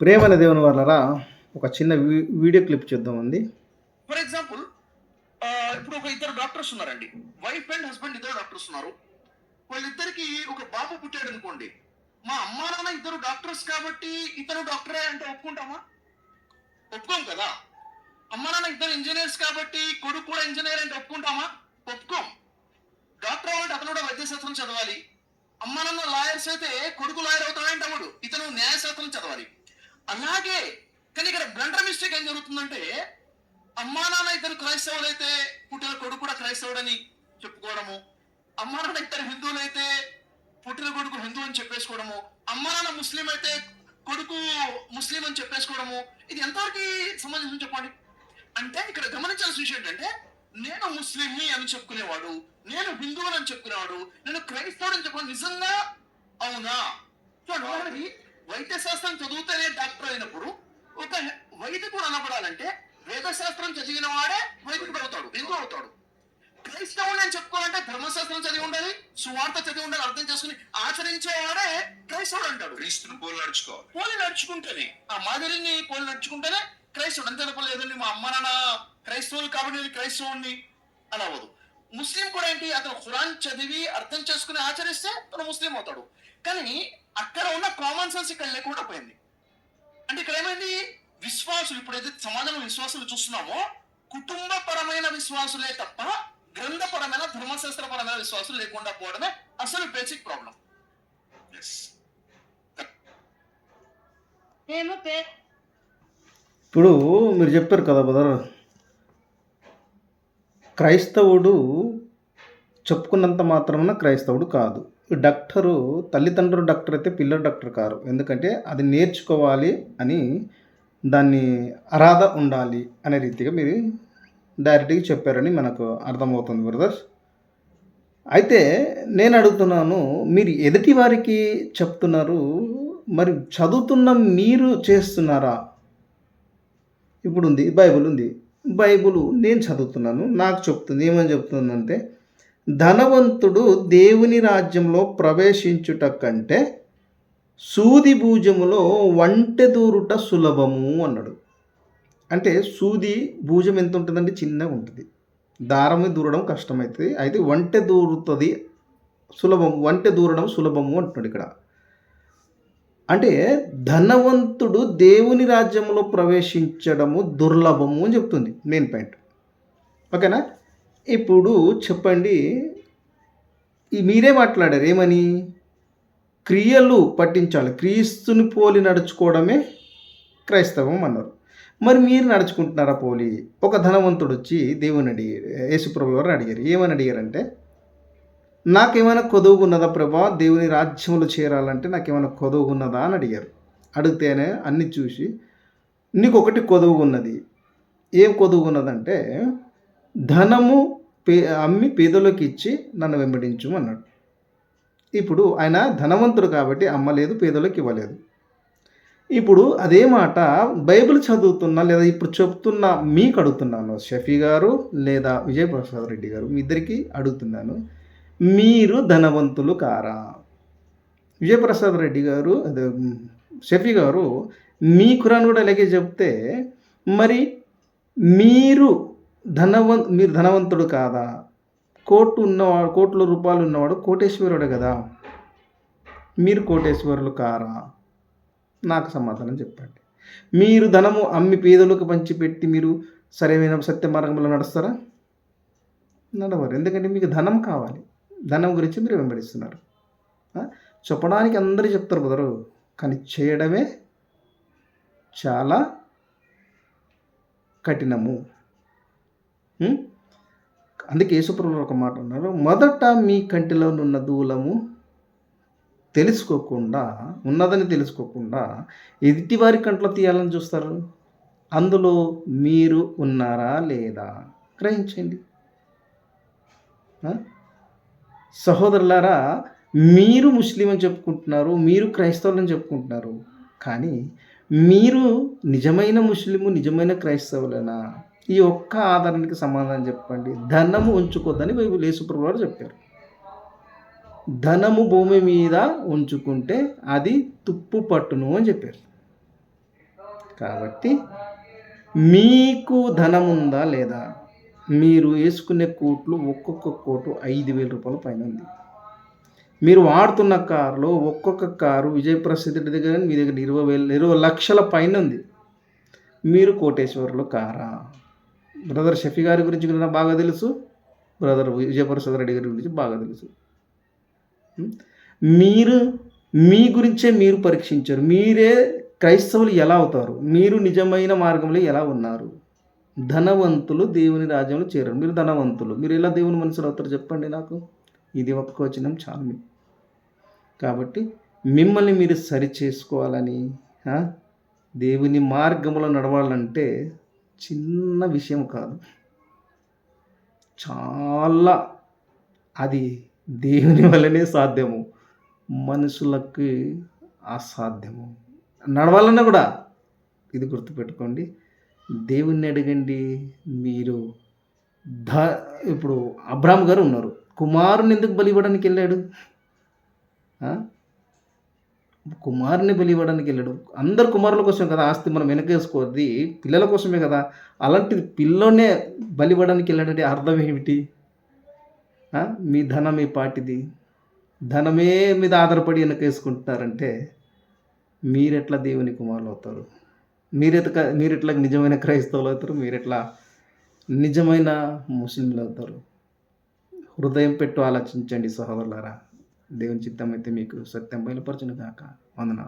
ప్రేమల దేవుని వాళ్ళరా ఒక చిన్న వీడియో క్లిప్ చూద్దామండి ఫర్ ఎగ్జాంపుల్ ఇప్పుడు ఒక ఇద్దరు డాక్టర్స్ ఉన్నారండి. వైఫ్ అండ్ హస్బెండ్ ఇద్దరు డాక్టర్స్ ఉన్నారు. వాళ్ళిద్దరికి ఒక బాబు పుట్టాడు అనుకోండి. మా అమ్మ నాన్న ఇద్దరు డాక్టర్స్ కాబట్టి ఇతను డాక్టరే అంటే ఒప్పుకుంటామా? ఒప్పుకోం కదా. అమ్మ నాన్న ఇద్దరు ఇంజనీర్స్ కాబట్టి కొడుకు కూడా ఇంజనీర్ అంటే ఒప్పుకుంటామా? ఒప్పుకోం. డాక్టర్ అవ్వాలంటే అతను కూడా వైద్యశాస్త్రం చదవాలి. అమ్మ నాన్న లాయర్స్ అయితే కొడుకు లాయర్ అవుతాడంటే అవ్వడు. ఇతను న్యాయశాస్త్రం చదవాలి. అలాగే కానీ ఇక్కడ బ్లండర్ మిస్టేక్ ఏం జరుగుతుందంటే అమ్మా నాన్న ఇద్దరు క్రైస్తవులైతే పుట్టిన కొడుకు కూడా క్రైస్తవుడని చెప్పుకోవడము. అమ్మా నాన్న ఇద్దరు హిందువులైతే పుట్టిన కొడుకు హిందువు అని చెప్పేసుకోవడము. అమ్మా నాన్న ముస్లిం అయితే కొడుకు ముస్లిం అని చెప్పేసుకోవడము. ఇది ఎంతవరకు సంబంధించిన చెప్పండి? అంటే ఇక్కడ గమనించాల్సిన విషయం ఏంటంటే నేను ముస్లింని అని చెప్పుకునేవాడు నేను హిందువుని అని చెప్పుకునేవాడు నేను క్రైస్తవుడు అని చెప్పడం నిజంగా? అవునా? చూడండి వైద్య శాస్త్రం చదువుతూనే డాక్టర్ అయినప్పుడు ఒక వైదికుడు అనబడాలంటే వేద శాస్త్రం చదివిన వాడే వైదికుడు అవుతాడు హిందూ అవుతాడు. క్రైస్తవుని అని చెప్పుకోవాలంటే ధర్మశాస్త్రం చదివి ఉండాలి సువార్త చదివి ఉండాలి అర్థం చేసుకుని ఆచరించేవాడే క్రైస్తవుడు అంటాడు. క్రీస్తుని పోలు నడుచుకోవాలి. పోలి నడుచుకుంటేనే ఆ మాదిరిని పోలి నడుచుకుంటేనే క్రైస్తవుడు అంతే తప్ప లేదండి మా అమ్మ నాన్న క్రైస్తవులు కాబట్టి నేను క్రైస్తవుని అని అవ్వదు. ముస్లిం కూడా ఏంటి అతను ఖురాన్ చదివి అర్థం చేసుకుని ఆచరిస్తే తను ముస్లిం అవుతాడు. కానీ అక్కడ ఉన్న కామన్ సెన్స్ ఇక్కడ లేకుండా పోయింది. అంటే ఇక్కడ ఏమైంది? విశ్వాసులు ఇప్పుడు ఏదైతే సమాజంలో విశ్వాసులు చూస్తున్నామో కుటుంబపరమైన విశ్వాసులే తప్ప గ్రంథపరమైన ధర్మశాస్త్రపరమైన విశ్వాసులు లేకుండా పోవడమే అసలు బేసిక్ ప్రాబ్లం ఇప్పుడు మీరు చెప్పారు కదా బ్రదర్ క్రైస్తవుడు చెప్పుకున్నంత మాత్రమున క్రైస్తవుడు కాదు. డాక్టరు తల్లిదండ్రులు డాక్టర్ అయితే పిల్లలు డాక్టర్ కారు. ఎందుకంటే అది నేర్చుకోవాలి అని దాన్ని అరాధ ఉండాలి అనే రీతిగా మీరు డైరెక్ట్గా చెప్పారని మనకు అర్థమవుతుంది బ్రదర్స్. అయితే నేను అడుగుతున్నాను మీరు ఎదుటి వారికి చెప్తున్నారు మరి చదువుతున్న మీరు చేస్తున్నారా? ఇప్పుడు ఉంది బైబిల్ ఉంది బైబుల్ నేను చదువుతున్నాను నాకు చెప్తుంది ఏమని చెప్తుందంటే ధనవంతుడు దేవుని రాజ్యంలో ప్రవేశించుట కంటే సూది భూజములో వంటె దూరుట సులభము అన్నాడు. అంటే సూది భూజం ఎంత ఉంటుందండి? చిన్నగా ఉంటుంది. దారము దూరడం కష్టమవుతుంది అయితే వంటె దూరుతుంది సులభం వంటె దూరడం సులభము అంటున్నాడు ఇక్కడ. అంటే ధనవంతుడు దేవుని రాజ్యంలో ప్రవేశించడము దుర్లభము అని చెప్తుంది మెయిన్ పాయింట్. ఓకేనా? ఇప్పుడు చెప్పండి ఈ మీరే మాట్లాడారు ఏమని? క్రియలు పట్టించాలి క్రీస్తుని పోలి నడుచుకోవడమే క్రైస్తవం అన్నారు. మరి మీరు నడుచుకుంటున్నారా పోలి? ఒక ధనవంతుడు వచ్చి దేవుని అడిగారు యేసుప్రభు గారు అడిగారు. ఏమని అడిగారంటే నాకేమైనా కొదువుకున్నదా ప్రభా? దేవుని రాజ్యంలో చేరాలంటే నాకేమైనా కొదువుకున్నదా అని అడిగారు. అడిగితేనే అన్ని చూసి నీకు ఒకటి కొదువుకున్నది ఏం కొదువుకున్నదంటే ధనము పే అమ్మి పేదలోకి ఇచ్చి నన్ను వెంబడించు అన్నాడు. ఇప్పుడు ఆయన ధనవంతుడు కాబట్టి అమ్మలేదు పేదలకు ఇవ్వలేదు. ఇప్పుడు అదే మాట బైబిల్ చదువుతున్నా లేదా ఇప్పుడు చెప్తున్న మీకు అడుగుతున్నాను. షఫీ గారు లేదా విజయప్రసాద్ రెడ్డి గారు మీ ఇద్దరికి అడుగుతున్నాను. మీరు ధనవంతులు కారా? విజయప్రసాద్ రెడ్డి గారు అదే షఫీ గారు మీ ఖురాన్ కూడా ఇలాగే చెప్తే మరి మీరు ధనవం మీరు ధనవంతుడు కాదా? కోట్లు ఉన్నవాడు కోట్ల రూపాయలు ఉన్నవాడు కోటేశ్వరుడు కదా. మీరు కోటేశ్వరులు కారా? నాకు సమాధానం చెప్పండి. మీరు ధనము అమ్మి పేదలకు పంచిపెట్టి మీరు సరైన సత్య మార్గంలో నడుస్తారా? నడవరు. ఎందుకంటే మీకు ధనం కావాలి. ధనం గురించి మీరు వెంబడిస్తున్నారు. చెప్పడానికి అందరూ చెప్తారు కుదరు కానీ చేయడమే చాలా కఠినము. అందుకే యేసుప్రభులు ఒక మాట ఉన్నారు మొదట మీ కంటిలో ఉన్న దూలము తెలుసుకోకుండా ఉన్నదని తెలుసుకోకుండా ఎదుటి వారి కంట్లో తీయాలని చూస్తారు. అందులో మీరు ఉన్నారా లేదా? గ్రహించండి. సహోదరులారా మీరు ముస్లిం అని చెప్పుకుంటున్నారు మీరు క్రైస్తవులని చెప్పుకుంటున్నారు. కానీ మీరు నిజమైన ముస్లిము నిజమైన క్రైస్తవులేనా? ఈ ఒక్క ఆధారానికి సమాధానం చెప్పండి. ధనము ఉంచుకోద్దని బైబిల్ యేసుప్రభు వారు చెప్పారు. ధనము భూమి మీద ఉంచుకుంటే అది తుప్పు పట్టును అని చెప్పారు. కాబట్టి మీకు ధనం ఉందా లేదా? మీరు వేసుకునే కోట్లు ఒక్కొక్క కోటు ఐదు వేల రూపాయల పైన ఉంది. మీరు వాడుతున్న కారులో ఒక్కొక్క కారు విజయప్రసిద్ధి దగ్గర మీ దగ్గర ఇరవై వేల ఇరవై లక్షల పైన ఉంది. మీరు కోటేశ్వర్లో కారా? బ్రదర్ షఫీ గారి గురించి కూడా బాగా తెలుసు. బ్రదర్ విజయప్రసాద్ రెడ్డి గారి గురించి బాగా తెలుసు. మీరు మీ గురించే మీరు పరీక్షించారు. మీరే క్రైస్తవులు ఎలా అవుతారు? మీరు నిజమైన మార్గంలో ఎలా ఉన్నారు? ధనవంతులు దేవుని రాజ్యంలో చేరారు. మీరు ధనవంతులు. మీరు ఎలా దేవుని మనుషులు అవుతారు చెప్పండి నాకు? ఇది ఒక్క వచనం చాలు. కాబట్టి మిమ్మల్ని మీరు సరి చేసుకోవాలని దేవుని మార్గంలో నడవాలంటే చిన్న విషయం కాదు. చాలా అది దేవుని వల్లనే సాధ్యము. మనుషులకి అసాధ్యము. నడవాలన్నా కూడా ఇది గుర్తుపెట్టుకోండి. దేవుణ్ణి అడగండి. మీరు ధ ఇప్పుడు అబ్రామ్ గారు ఉన్నారు. కుమారుని ఎందుకు బలి ఇవ్వడానికి వెళ్ళాడు? కుమారుని బలి ఇవ్వడానికి వెళ్ళాడు. అందరు కుమారుల కోసం కదా ఆస్తి మనం వెనకేసుకోవద్ది పిల్లల కోసమే కదా. అలాంటిది పిల్లోనే బలి వెళ్ళాడంటే అర్థం ఏమిటి? మీ ధనం మీ పాటిది? ధనమే మీద ఆధారపడి వెనకేసుకుంటున్నారంటే మీరెట్లా దేవుని కుమారులు అవుతారు? మీరెత మీరెట్లా నిజమైన క్రైస్తవులు అవుతారు? మీరెట్లా నిజమైన ముస్లింలు అవుతారు? హృదయం పెట్టు ఆలోచించండి సహోదరులారా. దేవుని చిత్తం అయితే మీకు సత్యం బయలుపరచును కాక వందనాలు.